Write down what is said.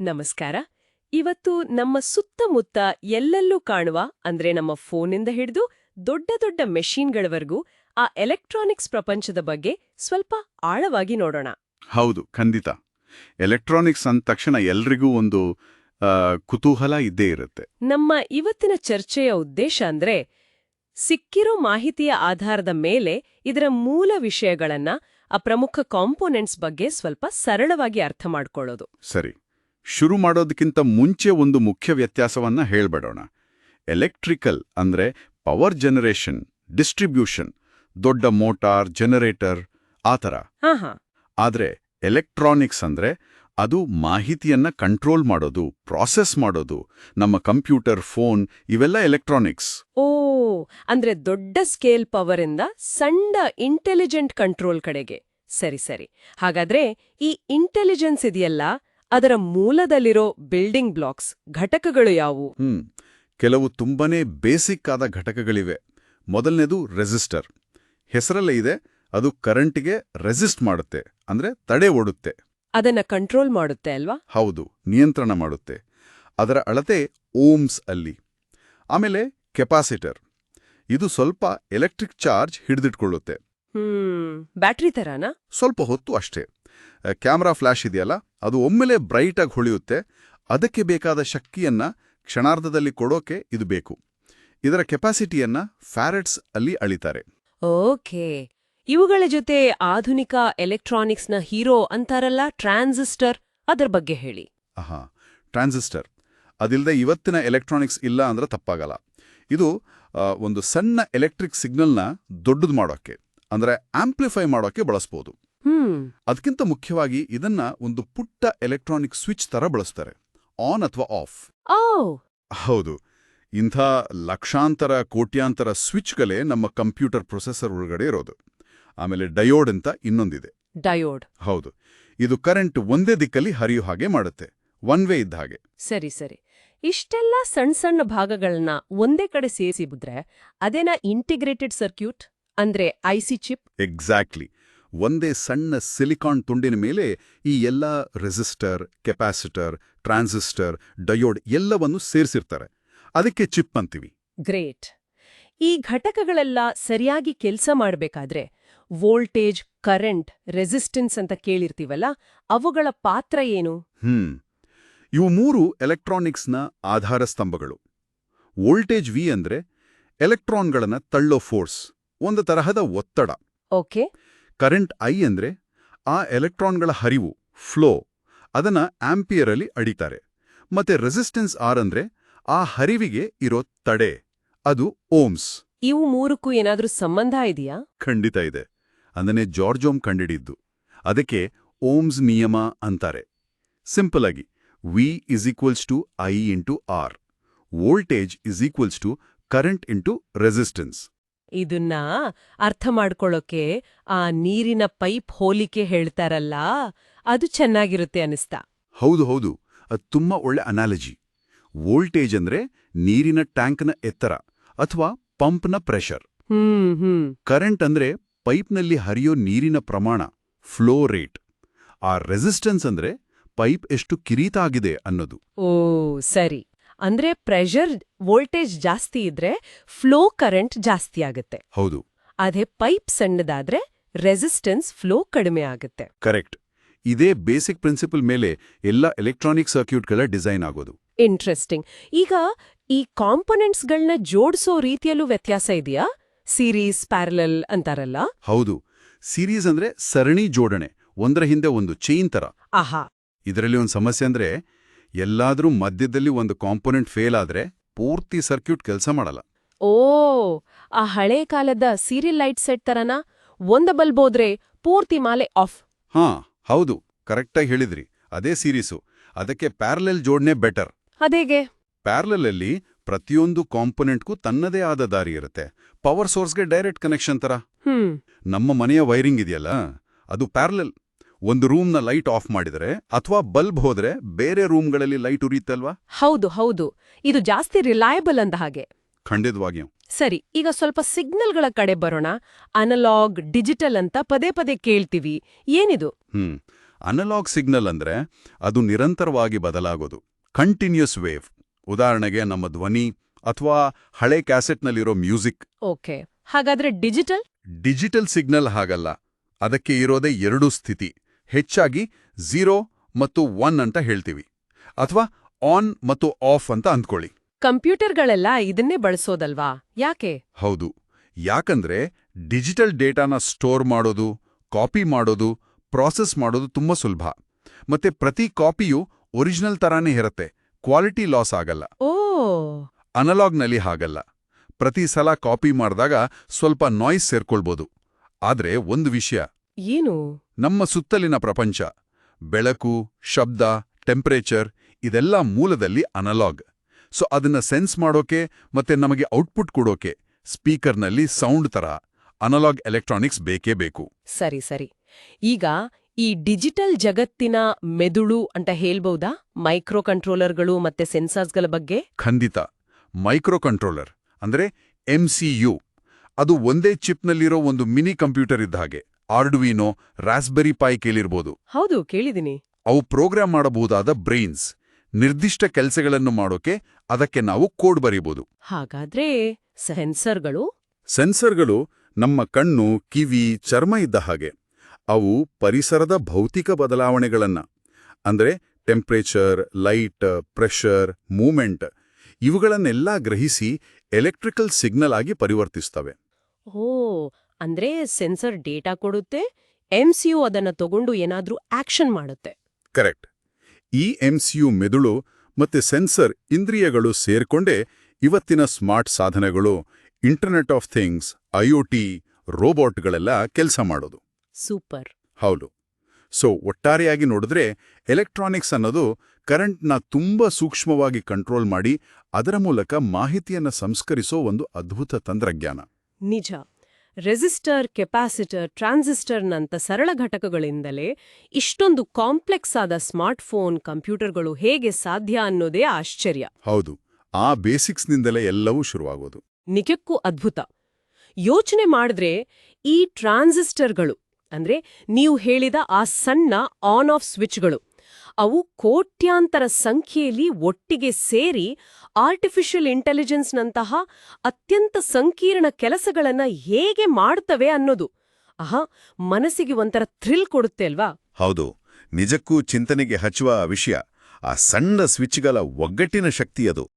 ನಮಸ್ಕಾರ. ಇವತ್ತು ನಮ್ಮ ಸುತ್ತಮುತ್ತ ಎಲ್ಲೆಲ್ಲೂ ಕಾಣುವ ಅಂದ್ರೆ ನಮ್ಮ ಫೋನಿಂದ ಹಿಡಿದು ದೊಡ್ಡ ದೊಡ್ಡ ಮೆಷೀನ್ಗಳವರೆಗೂ ಆ ಎಲೆಕ್ಟ್ರಾನಿಕ್ಸ್ ಪ್ರಪಂಚದ ಬಗ್ಗೆ ಸ್ವಲ್ಪ ಆಳವಾಗಿ ನೋಡೋಣ. ಹೌದು ಖಂಡಿತ. ಎಲೆಕ್ಟ್ರಾನಿಕ್ಸ್ ಅಂದ ತಕ್ಷಣ ಎಲ್ರಿಗೂ ಒಂದು ಕುತೂಹಲ ಇದ್ದೇ ಇರುತ್ತೆ. ನಮ್ಮ ಇವತ್ತಿನ ಚರ್ಚೆಯ ಉದ್ದೇಶ ಅಂದ್ರೆ ಸಿಕ್ಕಿರೋ ಮಾಹಿತಿಯ ಆಧಾರದ ಮೇಲೆ ಇದರ ಮೂಲ ವಿಷಯಗಳನ್ನ ಆ ಪ್ರಮುಖ ಕಾಂಪೋನೆಂಟ್ಸ್ ಬಗ್ಗೆ ಸ್ವಲ್ಪ ಸರಳವಾಗಿ ಅರ್ಥ ಮಾಡ್ಕೊಳ್ಳೋದು. ಸರಿ. ಶುರು ಮಾಡೋದಕ್ಕಿಂತ ಮುಂಚೆ ಒಂದು ಮುಖ್ಯ ವ್ಯತ್ಯಾಸವನ್ನ ಹೇಳ್ಬೇಡೋಣ. ಎಲೆಕ್ಟ್ರಿಕಲ್ ಅಂದ್ರೆ ಪವರ್ ಜನರೇಷನ್ ಡಿಸ್ಟ್ರಿಬ್ಯೂಷನ್ ದೊಡ್ಡ ಮೋಟಾರ್ ಜನರೇಟರ್ ಆ ಥರ. ಹಾ ಹಾ. ಆದ್ರೆ ಎಲೆಕ್ಟ್ರಾನಿಕ್ಸ್ ಅಂದ್ರೆ ಅದು ಮಾಹಿತಿಯನ್ನ ಕಂಟ್ರೋಲ್ ಮಾಡೋದು ಪ್ರಾಸೆಸ್ ಮಾಡೋದು ನಮ್ಮ ಕಂಪ್ಯೂಟರ್ ಫೋನ್ ಇವೆಲ್ಲ ಎಲೆಕ್ಟ್ರಾನಿಕ್ಸ್. ಓ ಅಂದ್ರೆ ದೊಡ್ಡ ಸ್ಕೇಲ್ ಪವರ್ ಇಂದ ಸಣ್ಣ ಇಂಟೆಲಿಜೆಂಟ್ ಕಂಟ್ರೋಲ್ ಕಡೆಗೆ. ಸರಿ ಸರಿ. ಹಾಗಾದ್ರೆ ಈ ಇಂಟೆಲಿಜೆನ್ಸ್ ಇದೆಯಲ್ಲ ಅದರ ಮೂಲದಲ್ಲಿರೋ ಬಿಲ್ಡಿಂಗ್ ಬ್ಲಾಕ್ಸ್ ಘಟಕಗಳು ಯಾವುವು? ಹ್ಮ್. ಕೆಲವು ತುಂಬಾನೇ ಬೇಸಿಕ್ ಆದ ಘಟಕಗಳಿವೆ. ಮೊದಲನೇದು ರೆಸಿಸ್ಟರ್. ಹೆಸರಲ್ಲೇ ಇದೆ ಅದು ಕರೆಂಟ್ಗೆ ರೆಸಿಸ್ಟ್ ಮಾಡುತ್ತೆ ಅಂದ್ರೆ ತಡೆ ಓಡುತ್ತೆ. ಅದನ್ನ ಕಂಟ್ರೋಲ್ ಮಾಡುತ್ತೆ ಅಲ್ವಾ? ಹೌದು ನಿಯಂತ್ರಣ ಮಾಡುತ್ತೆ. ಅದರ ಅಳತೆ ಓಮ್ಸ್ ಅಲ್ಲಿ. ಆಮೇಲೆ ಕೆಪಾಸಿಟರ್. ಇದು ಸ್ವಲ್ಪ ಎಲೆಕ್ಟ್ರಿಕ್ ಚಾರ್ಜ್ ಹಿಡಿದಿಟ್ಕೊಳ್ಳುತ್ತೆ. ಬ್ಯಾಟ್ರಿ ತರಾನಾ? ಸ್ವಲ್ಪ ಹೊತ್ತು ಅಷ್ಟೇ. ಕ್ಯಾಮ್ರಾ ಫ್ಲಾಶ್ ಇದೆಯಲ್ಲ ಅದು ಒಮ್ಮೆಲೆ ಬ್ರೈಟ್ ಆಗಿ ಹೊಳೆಯುತ್ತೆ. ಅದಕ್ಕೆ ಬೇಕಾದ ಶಕ್ತಿಯನ್ನ ಕ್ಷಣಾರ್ಧದಲ್ಲಿ ಕೊಡೋಕೆ ಇದು ಬೇಕು. ಇದರ ಕೆಪಾಸಿಟಿಯನ್ನ ಫ್ಯಾರೆಟ್ಸ್ ಅಲ್ಲಿ ಅಳಿತಾರೆ. ಓಕೆ. ಇವುಗಳ ಜೊತೆ ಆಧುನಿಕ ಎಲೆಕ್ಟ್ರಾನಿಕ್ಸ್ನ ಹೀರೋ ಅಂತಾರಲ್ಲ ಟ್ರಾನ್ಸಿಸ್ಟರ್? ಅದರ ಬಗ್ಗೆ ಹೇಳಿ. ಆಹಾ ಟ್ರಾನ್ಸಿಸ್ಟರ್. ಅದಿಲ್ಲದೆ ಇವತ್ತಿನ ಎಲೆಕ್ಟ್ರಾನಿಕ್ಸ್ ಇಲ್ಲ ಅಂದ್ರೆ ತಪ್ಪಾಗಲ್ಲ. ಇದು ಒಂದು ಸಣ್ಣ ಎಲೆಕ್ಟ್ರಿಕ್ ಸಿಗ್ನಲ್ನ ದೊಡ್ಡದು ಮಾಡೋಕ್ಕೆ ಅಂದ್ರೆ ಆಂಪ್ಲಿಫೈ ಮಾಡೋಕ್ಕೆ ಬಳಸ್ಬೋದು. ಅದಕ್ಕಿಂತ ಮುಖ್ಯವಾಗಿ ಇದನ್ನ ಒಂದು ಪುಟ್ಟ ಎಲೆಕ್ಟ್ರಾನಿಕ್ ಸ್ವಿಚ್ ತರ ಬಳಸ್ತಾರೆ. ಆನ್ ಅಥವಾ ಆಫ್. ಹೌದು. ಇಂಥ ಲಕ್ಷಾಂತರ ಕೋಟ್ಯಾಂತರ ಸ್ವಿಚ್ಗಳೇ ನಮ್ಮ ಕಂಪ್ಯೂಟರ್ ಪ್ರೊಸೆಸರ್ ಒಳಗಡೆ ಇರೋದು. ಆಮೇಲೆ ಡಯೋಡ್ ಅಂತ ಇನ್ನೊಂದಿದೆ. ಡಯೋಡ್. ಹೌದು. ಇದು ಕರೆಂಟ್ ಒಂದೇ ದಿಕ್ಕಲ್ಲಿ ಹರಿಯೋ ಹಾಗೆ ಮಾಡುತ್ತೆ. ಒನ್ ವೇ ಇದ್ದ ಹಾಗೆ. ಸರಿ ಸರಿ. ಇಷ್ಟೆಲ್ಲ ಸಣ್ಣ ಸಣ್ಣ ಭಾಗಗಳನ್ನ ಒಂದೇ ಕಡೆ ಸೇರಿಸಿಬಿದ್ರೆ ಅದೇನ ಇಂಟಿಗ್ರೇಟೆಡ್ ಸರ್ಕ್ಯೂಟ್ ಅಂದ್ರೆ ಐಸಿ ಚಿಪ್ ಎಕ್ಸಾಕ್ಟ್ಲಿ ಒಂದೇ ಸಣ್ಣ ಸಿಲಿಕಾನ್ ತುಂಡಿನ ಮೇಲೆ ಈ ಎಲ್ಲ ರೆಸಿಸ್ಟರ್ ಕೆಪಾಸಿಟರ್ ಟ್ರಾನ್ಸಿಸ್ಟರ್ ಡಯೋಡ್ ಎಲ್ಲವನ್ನು ಸೇರಿಸಿರ್ತಾರೆ. ಅದಕ್ಕೆ ಚಿಪ್ ಅಂತೀವಿ. ಗ್ರೇಟ್. ಈ ಘಟಕಗಳೆಲ್ಲ ಸರಿಯಾಗಿ ಕೆಲಸ ಮಾಡಬೇಕಾದ್ರೆ ವೋಲ್ಟೇಜ್ ಕರೆಂಟ್ ರೆಸಿಸ್ಟೆನ್ಸ್ ಅಂತ ಕೇಳಿರ್ತೀವಲ್ಲ ಅವುಗಳ ಪಾತ್ರ ಏನು? ಹ್ಮ್. ಇವು ಮೂರು ಎಲೆಕ್ಟ್ರಾನಿಕ್ಸ್ನ ಆಧಾರ ಸ್ತಂಭಗಳು. ವೋಲ್ಟೇಜ್ ವಿ ಅಂದ್ರೆ ಎಲೆಕ್ಟ್ರಾನ್ಗಳನ್ನ ತಳ್ಳೋ ಫೋರ್ಸ್ ಒಂದು ತರಹದ ಒತ್ತಡ. ಓಕೆ. ಕರೆಂಟ್ ಐ ಅಂದರೆ ಆ ಎಲೆಕ್ಟ್ರಾನ್ಗಳ ಹರಿವು ಫ್ಲೋ ಅದನ್ನ ಆಂಪಿಯರಲ್ಲಿ ಅಡಿತಾರೆ. ಮತ್ತೆ ರೆಸಿಸ್ಟೆನ್ಸ್ ಆರ್ ಅಂದ್ರೆ ಆ ಹರಿವಿಗೆ ಇರೋ ತಡೆ ಅದು ಓಮ್ಸ್. ಇವು ಮೂರಕ್ಕೂ ಏನಾದರೂ ಸಂಬಂಧ ಇದೆಯಾ? ಖಂಡಿತ ಇದೆ. ಅದನ್ನೇ ಜಾರ್ಜೋಮ್ ಕಂಡಿಡಿದ್ದು. ಅದಕ್ಕೆ ಓಮ್ಸ್ ನಿಯಮ ಅಂತಾರೆ. ಸಿಂಪಲ್ ಆಗಿ V is equals to I into R voltage is equals to current into resistance ಇದನ್ನ ಅರ್ಥ ಮಾಡ್ಕೊಳ್ಳೋಕೆ ಆ ನೀರಿನ ಪೈಪ್ ಹೋಲಿಕೆ ಹೇಳ್ತಾರಲ್ಲ ಅದು ಚೆನ್ನಾಗಿರುತ್ತೆ ಅನಿಸ್ತಾ. ಹೌದು ಹೌದು. ಅದು ತುಂಬಾ ಒಳ್ಳೆ ಅನಾಲಜಿ ವೋಲ್ಟೇಜ್ ಅಂದ್ರೆ ನೀರಿನ ಟ್ಯಾಂಕ್ನ ಎತ್ತರ ಅಥವಾ ಪಂಪ್ನ ಪ್ರೆಷರ್ ಹ್ಮ್ ಹ್ಮ್. ಕರೆಂಟ್ ಅಂದ್ರೆ ಪೈಪ್ನಲ್ಲಿ ಹರಿಯೋ ನೀರಿನ ಪ್ರಮಾಣ ಫ್ಲೋ ರೇಟ್ ಆ ರೆಸಿಸ್ಟೆನ್ಸ್ ಅಂದ್ರೆ ಪೈಪ್ ಎಷ್ಟು ಕಿರೀತ ಆಗಿದೆ ಅನ್ನೋದು. ಓ ಸರಿ. ಅಂದ್ರೆ ಪ್ರೆಷರ್ ವೋಲ್ಟೇಜ್ ಜಾಸ್ತಿ ಇದ್ರೆ ಫ್ಲೋ ಕರೆಂಟ್ ಜಾಸ್ತಿ ಆಗುತ್ತೆ. ಹೌದು. ಅದೇ ಪೈಪ್ ಸಣ್ಣದಾದ್ರೆ ರೆಸಿಸ್ಟೆನ್ಸ್ ಫ್ಲೋ ಕಡಿಮೆ ಆಗುತ್ತೆ. ಕರೆಕ್ಟ್ ಇದೇ ಬೇಸಿಕ್ ಪ್ರಿನ್ಸಿಪಲ್ ಮೇಲೆ ಎಲ್ಲ ಎಲೆಕ್ಟ್ರಾನಿಕ್ ಸರ್ಕ್ಯೂಟ್ಗಳ ಡಿಸೈನ್ ಆಗೋದು. ಇಂಟ್ರೆಸ್ಟಿಂಗ್ ಈಗ ಈ ಕಾಂಪೊನೆಂಟ್ಸ್ಗಳನ್ನ ಜೋಡಿಸೋ ರೀತಿಯಲ್ಲೂ ವ್ಯತ್ಯಾಸ ಇದೆಯಾ? ಸೀರೀಸ್ ಪ್ಯಾರಲಲ್ ಅಂತಾರಲ್ಲ? ಹೌದು. ಸೀರೀಸ್ ಅಂದ್ರೆ ಸರಣಿ ಜೋಡಣೆ ಒಂದರ ಹಿಂದೆ ಒಂದು ಚೈನ್ ತರ. ಆಹಾ. ಇದರಲ್ಲಿ ಒಂದು ಸಮಸ್ಯೆ ಅಂದ್ರೆ ಎಲ್ಲಾದ್ರೂ ಮಧ್ಯದಲ್ಲಿ ಒಂದು ಕಾಂಪೊನೆಂಟ್ ಫೇಲ್ ಆದ್ರೆ ಪೂರ್ತಿ ಸರ್ಕ್ಯೂಟ್ ಕೆಲಸ ಮಾಡಲ್ಲ. ಓ ಆ ಹಳೆ ಕಾಲದ ಸೀರಿಯಲ್ ಲೈಟ್ ಸೆಟ್ ತರನ ಒಂದ ಬಲ್ಬ್ ಹೋದ್ರೆ ಪೂರ್ತಿ ಮಾಲೆ ಆಫ್. ಹಾ ಹೌದು ಕರೆಕ್ಟಾಗಿ ಹೇಳಿದ್ರಿ. ಅದೇ ಸೀರೀಸು. ಅದಕ್ಕೆ ಪ್ಯಾರಲೆಲ್ ಜೋಡಣೆ ಬೆಟರ್. ಅದೇಗೆ? ಪ್ಯಾರಲಲ್ಲಿ ಪ್ರತಿಯೊಂದು ಕಾಂಪೊನೆಂಟ್ಗೂ ತನ್ನದೇ ಆದ ದಾರಿ ಇರುತ್ತೆ. ಪವರ್ ಸೋರ್ಸ್ಗೆ ಡೈರೆಕ್ಟ್ ಕನೆಕ್ಷನ್ ತರ. ಹ್ಮ್. ನಮ್ಮ ಮನೆಯ ವೈರಿಂಗ್ ಇದೆಯಲ್ಲ ಅದು ಪ್ಯಾರಲಲ್. ಒಂದು ರೂಮ್ನ ಲೈಟ್ ಆಫ್ ಮಾಡಿದರೆ ಅಥವಾ ಬಲ್ಬ್ ಹೋದ್ರೆ ಬೇರೆ ರೂಮ್ಗಳಲ್ಲಿ ಲೈಟ್ ಉರಿಯುತ್ತಲ್ವಾ? ಹೌದು ಹೌದು. ಇದು ಜಾಸ್ತಿ ರಿಲಯಬಲ್ ಅಂದ ಹಾಗೆ. ಖಂಡಿತವಾಗಿಯೂ ಸರಿ ಈಗ ಸ್ವಲ್ಪ ಸಿಗ್ನಲ್ಗಳ ಕಡೆ ಬರೋಣ. ಅನಲಾಗ್ ಡಿಜಿಟಲ್ ಅಂತ ಪದೇ ಪದೇ ಕೇಳ್ತೀವಿ. ಏನಿದು? ಹ್ಮ್. ಅನಲಾಗ್ ಸಿಗ್ನಲ್ ಅಂದ್ರೆ ಅದು ನಿರಂತರವಾಗಿ ಬದಲಾಗೋದು. Continuous wave. ಉದಾಹರಣೆಗೆ ನಮ್ಮ ಧ್ವನಿ ಅಥವಾ ಹಳೆ ಕ್ಯಾಸೆಟ್ನಲ್ಲಿರೋ ಮ್ಯೂಸಿಕ್. ಓಕೆ. ಹಾಗಾದ್ರೆ ಡಿಜಿಟಲ್? ಡಿಜಿಟಲ್ ಸಿಗ್ನಲ್ ಹಾಗಲ್ಲ. ಅದಕ್ಕೆ ಇರೋದೇ ಎರಡು ಸ್ಥಿತಿ. ಹೆಚ್ಚಾಗಿ ಝೀರೋ ಮತ್ತು ಒನ್ ಅಂತ ಹೇಳ್ತೀವಿ. ಅಥವಾ ಆನ್ ಮತ್ತು ಆಫ್ ಅಂತ ಅಂದ್ಕೊಳ್ಳಿ. ಕಂಪ್ಯೂಟರ್ಗಳೆಲ್ಲ ಇದನ್ನೇ ಬಳಸೋದಲ್ವಾ? ಯಾಕೆ? ಹೌದು. ಯಾಕಂದ್ರೆ ಡಿಜಿಟಲ್ ಡೇಟಾನ ಸ್ಟೋರ್ ಮಾಡೋದು ಕಾಪಿ ಮಾಡೋದು ಪ್ರಾಸೆಸ್ ಮಾಡೋದು ತುಂಬಾ ಸುಲಭ. ಮತ್ತೆ ಪ್ರತಿ ಕಾಪಿಯು ಒರಿಜಿನಲ್ ತರಾನೇ ಇರತ್ತೆ. ಕ್ವಾಲಿಟಿ ಲಾಸ್ ಆಗಲ್ಲ. ಓ! ಅನಲಾಗ್ನಲ್ಲಿ ಹಾಗಲ್ಲ. ಪ್ರತಿ ಸಲ ಕಾಪಿ ಮಾಡಿದಾಗ ಸ್ವಲ್ಪ ನಾಯ್ಸ್ ಸೇರ್ಕೊಳ್ಬೋದು. ಆದ್ರೆ ಒಂದು ವಿಷಯ. ಏನು? ನಮ್ಮ ಸುತ್ತಲಿನ ಪ್ರಪಂಚ ಬೆಳಕು ಶಬ್ದ ಟೆಂಪರೇಚರ್ ಇದೆಲ್ಲ ಮೂಲದಲ್ಲಿ ಅನಲಾಗ್. ಸೊ ಅದನ್ನ ಸೆನ್ಸ್ ಮಾಡೋಕೆ ಮತ್ತೆ ನಮಗೆ ಔಟ್ಪುಟ್ ಕೊಡೋಕೆ ಸ್ಪೀಕರ್ನಲ್ಲಿ ಸೌಂಡ್ ತರ ಅನಲಾಗ್ ಎಲೆಕ್ಟ್ರಾನಿಕ್ಸ್ ಬೇಕೇ ಬೇಕು. ಸರಿ ಸರಿ. ಈಗ ಈ ಡಿಜಿಟಲ್ ಜಗತ್ತಿನ ಮೆದುಳು ಅಂತ ಹೇಳ್ಬಹುದಾ ಮೈಕ್ರೋ ಕಂಟ್ರೋಲರ್ಗಳು ಮತ್ತೆ ಸೆನ್ಸಾರ್ಸ್ಗಳ ಬಗ್ಗೆ? ಖಂಡಿತ. ಮೈಕ್ರೋ ಕಂಟ್ರೋಲರ್ ಅಂದ್ರೆ ಎಂಸಿಯು ಅದು ಒಂದೇ ಚಿಪ್ನಲ್ಲಿರೋ ಒಂದು ಮಿನಿ ಕಂಪ್ಯೂಟರ್ ಇದ್ದ ಹಾಗೆ. ಆರ್ಡುವಿನೋ ರಾಸ್ಬೆರಿ ಪೈ ಕೇಳಿರ್ಬೋದು. ಹೌದು ಕೇಳಿದಿನಿ ಅವು ಪ್ರೋಗ್ರಾಮ್ ಮಾಡಬಹುದಾದ ಬ್ರೈನ್ಸ್. ನಿರ್ದಿಷ್ಟ ಕೆಲಸಗಳನ್ನು ಮಾಡೋಕೆ ಅದಕ್ಕೆ ನಾವು ಕೋಡ್ ಬರೀಬಹುದು ಹಾಗಾದ್ರೆ ಸೆನ್ಸರ್ಗಳು? ಸೆನ್ಸರ್ಗಳು ನಮ್ಮ ಕಣ್ಣು ಕಿವಿ ಚರ್ಮ ಇದ್ದ ಹಾಗೆ. ಅವು ಪರಿಸರದ ಭೌತಿಕ ಬದಲಾವಣೆಗಳನ್ನ. ಅಂದ್ರೆ ಟೆಂಪ್ರೇಚರ್ ಲೈಟ್ ಪ್ರೆಷರ್ ಮೂಮೆಂಟ್ ಇವುಗಳನ್ನೆಲ್ಲ ಗ್ರಹಿಸಿ ಎಲೆಕ್ಟ್ರಿಕಲ್ ಸಿಗ್ನಲ್ ಆಗಿ ಪರಿವರ್ತಿಸ್ತವೆ. ಓ ಅಂದ್ರೆ ಸೆನ್ಸರ್ ಡೇಟಾ ಕೊಡುತ್ತೆ ಎಂ ಸಿಯು ಅದನ್ನ ತಗೊಂಡು ಏನಾದ್ರೂ ಆಕ್ಷನ್ ಮಾಡುತ್ತೆ. ಕರೆಕ್ಟ್. ಈ ಎಂಸಿಯು ಮೆದುಳು ಮತ್ತೆ ಸೆನ್ಸರ್ ಇಂದ್ರಿಯಗಳು ಸೇರ್ಕೊಂಡೇ ಇವತ್ತಿನ ಸ್ಮಾರ್ಟ್ ಸಾಧನಗಳು ಇಂಟರ್ನೆಟ್ ಆಫ್ ಥಿಂಗ್ಸ್ ಐಒಟಿ ರೋಬೋಟ್ಗಳೆಲ್ಲ ಕೆಲಸ ಮಾಡೋದು. ಸೂಪರ್. ಹೌದು. ಸೊ ಒಟ್ಟಾರೆಯಾಗಿ ನೋಡಿದ್ರೆ ಎಲೆಕ್ಟ್ರಾನಿಕ್ಸ್ ಅನ್ನೋದು ಕರೆಂಟ್ನ ತುಂಬಾ ಸೂಕ್ಷ್ಮವಾಗಿ ಕಂಟ್ರೋಲ್ ಮಾಡಿ ಅದರ ಮೂಲಕ ಮಾಹಿತಿಯನ್ನ ಸಂಸ್ಕರಿಸೋ ಒಂದು ಅದ್ಭುತ ತಂತ್ರಜ್ಞಾನ. ನಿಜ. ರೆಸಿಸ್ಟರ್ ಕೆಪಾಸಿಟರ್ ಟ್ರಾನ್ಸಿಸ್ಟರ್ನಂಥ ಸರಳ ಘಟಕಗಳಿಂದಲೇ ಇಷ್ಟೊಂದು ಕಾಂಪ್ಲೆಕ್ಸ್ ಆದ ಸ್ಮಾರ್ಟ್ಫೋನ್ ಕಂಪ್ಯೂಟರ್ಗಳು ಹೇಗೆ ಸಾಧ್ಯ ಅನ್ನೋದೇ ಆಶ್ಚರ್ಯ. ಹೌದು ಆ ಬೇಸಿಕ್ಸ್ನಿಂದಲೇ ಎಲ್ಲವೂ ಶುರುವಾಗೋದು. ನಿಜಕ್ಕೂ ಅದ್ಭುತ. ಯೋಚನೆ ಮಾಡಿದ್ರೆ ಈ ಟ್ರಾನ್ಸಿಸ್ಟರ್ಗಳು ಅಂದ್ರೆ ನೀವು ಹೇಳಿದ ಆ ಸಣ್ಣ ಆನ್ ಆಫ್ ಸ್ವಿಚ್ಗಳು ಅವು ಕೋಟ್ಯಾಂತರ ಸಂಖ್ಯೆಯಲ್ಲಿ ಒಟ್ಟಿಗೆ ಸೇರಿ ಆರ್ಟಿಫಿಷಿಯಲ್ ಇಂಟೆಲಿಜೆನ್ಸ್ನಂತಹ ಅತ್ಯಂತ ಸಂಕೀರ್ಣ ಕೆಲಸಗಳನ್ನ ಹೇಗೆ ಮಾಡ್ತವೆ ಅನ್ನೋದು. ಆಹಾ, ಮನಸ್ಸಿಗೆ ಒಂಥರ ಥ್ರಿಲ್ ಕೊಡುತ್ತೆ ಅಲ್ವಾ? ಹೌದು, ನಿಜಕ್ಕೂ ಚಿಂತನೆಗೆ ಹಚ್ಚುವ ವಿಷಯ, ಆ ಸಣ್ಣ ಸ್ವಿಚ್ಗಳ ಒಗ್ಗಟ್ಟಿನ ಶಕ್ತಿ ಅದು.